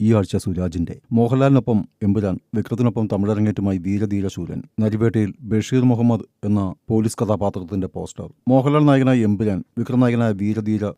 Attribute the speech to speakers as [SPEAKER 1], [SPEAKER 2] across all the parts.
[SPEAKER 1] ഈ ആഴ്ച സുരാജിന്റെ. മോഹൻലാലിനൊപ്പം എമ്പുരാൻ വിക്രത്തിനൊപ്പം തമിഴരങ്ങേറ്റുമായി ധീരധീര ശൂരൻ നരിവേട്ടയിൽ ബഷീർ മുഹമ്മദ് എന്ന പോലീസ് കഥാപാത്രത്തിന്റെ പോസ്റ്റർ. മോഹൻലാൽ നായകനായ എമ്പുരാൻ വിക്രം നായകനായ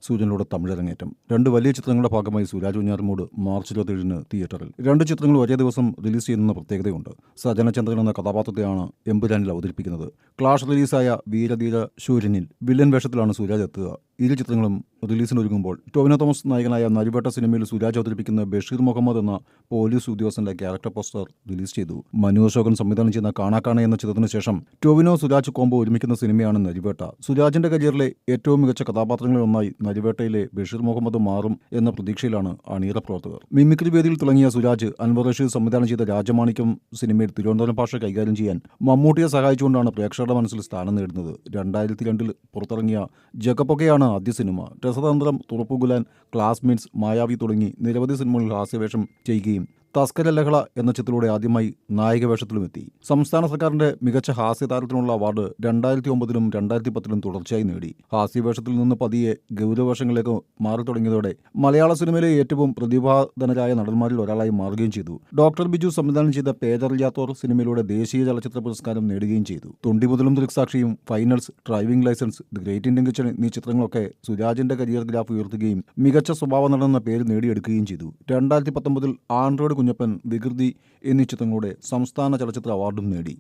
[SPEAKER 1] സൂര്യനിലൂടെ തമിഴരങ്ങേറ്റം രണ്ട് വലിയ ചിത്രങ്ങളുടെ ഭാഗമായി സുരാജ് ഉഞ്ഞാറമൂട് മാർച്ച് ഇരുപത്തിയേഴിന് തിയേറ്ററിൽ. രണ്ട് ചിത്രങ്ങൾ ഒരേ ദിവസം റിലീസ് ചെയ്യുന്ന പ്രത്യേകതയുണ്ട്. സജനചന്ദ്രൻ എന്ന കഥാപാത്രത്തെയാണ് എമ്പുരാനിൽ അവതരിപ്പിക്കുന്നത്. ക്ലാഷ് റിലീസായ വീരധീര ശൂര്യനിൽ വില്ലൻ വേഷത്തിലാണ് സുരാജ് എത്തുക. ഇരു ചിത്രങ്ങളും റിലീസിനൊരുങ്ങുമ്പോൾ ടോവിനോ തോമസ് നായകനായ നരിവേട്ട സിനിമയിൽ സുരാജ് അവതരിപ്പിക്കുന്ന ബഷീർ മുഹമ്മദ് എന്ന പോലീസ് ഉദ്യോഗസ്ഥന്റെ ക്യാരക്ടർ പോസ്റ്റർ റിലീസ് ചെയ്തു. മനു അശോകൻ സംവിധാനം ചെയ്യുന്ന കാണാക്കാണ എന്ന ചിത്രത്തിന് ശേഷം ടോവിനോ സുരാജ് കോംബോ ഒരുമിക്കുന്ന സിനിമയാണ് നരിവേട്ട. സുരാജിന്റെ കരിയറിലെ ഏറ്റവും മികച്ച കഥാപാത്രങ്ങളിൽ ഒന്നായി നരിവേട്ടയിലെ ബഷീർ മുഹമ്മദ് മാറും എന്ന പ്രതീക്ഷയിലാണ് അണിയറ പ്രവർത്തകർ. മിമിക്രി വേദിയിൽ തിളങ്ങിയ സുരാജ് അൻവർ റഷീദ് സംവിധാനം ചെയ്ത രാജമാണിക്യം സിനിമയിൽ തിരുവനന്തപുരം ഭാഷ കൈകാര്യം ചെയ്യാൻ മമ്മൂട്ടിയെ സഹായിച്ചുകൊണ്ടാണ് പ്രേക്ഷകരുടെ മനസ്സിൽ സ്ഥാനം നേടുന്നത് രണ്ടായിരത്തി രണ്ടിൽ പുറത്തിറങ്ങിയ ജഗപ്പൊക്കെയാണ് ആദ്യ സിനിമ. രസതന്ത്രം തുറപ്പുകുലാൻ ക്ലാസ്മേറ്റ്സ് മായാവി തുടങ്ങി നിരവധി സിനിമകളിൽ ഹാസ്യവേഷം ചെയ്യുകയും തസ്കര ലഹള എന്ന ചിത്രത്തിലൂടെ ആദ്യമായി നായിക വേഷത്തിലും എത്തി. സംസ്ഥാന സർക്കാരിന്റെ മികച്ച ഹാസ്യ താരത്തിനുള്ള അവാർഡ് രണ്ടായിരത്തി ഒമ്പതിലും രണ്ടായിരത്തി പത്തിലും തുടർച്ചയായി നേടി. ഹാസ്യവേഷത്തിൽ നിന്ന് പതിയെ ഗൗരവവേഷങ്ങളിലേക്ക് മാറി തുടങ്ങിയതോടെ മലയാള സിനിമയിലെ ഏറ്റവും പ്രതിഭാധനരായ നടന്മാരിൽ ഒരാളായി മാറുകയും ചെയ്തു. ഡോക്ടർ ബിജു സംവിധാനം ചെയ്ത പേരറിയാത്തോർ സിനിമയിലൂടെ ദേശീയ ചലച്ചിത്ര പുരസ്കാരം നേടുകയും ചെയ്തു. തൊണ്ടി മുതലും ദൃക്സാക്ഷിയും finals driving licence the great Indian kitchen എന്നീ ചിത്രങ്ങളൊക്കെ സുരാജിന്റെ കരിയർ ഗ്രാഫ് ഉയർത്തുകയും മികച്ച സ്വഭാവ നടൻ എന്ന പേര് നേടിയെടുക്കുകയും ചെയ്തു. രണ്ടായിരത്തി പത്തൊമ്പതിൽ ആൻഡ്രോയിഡ് കുഞ്ഞപ്പൻ വികൃതി എന്നീ ചിത്രങ്ങളുടെ സംസ്ഥാന ചലച്ചിത്ര അവാർഡും നേടി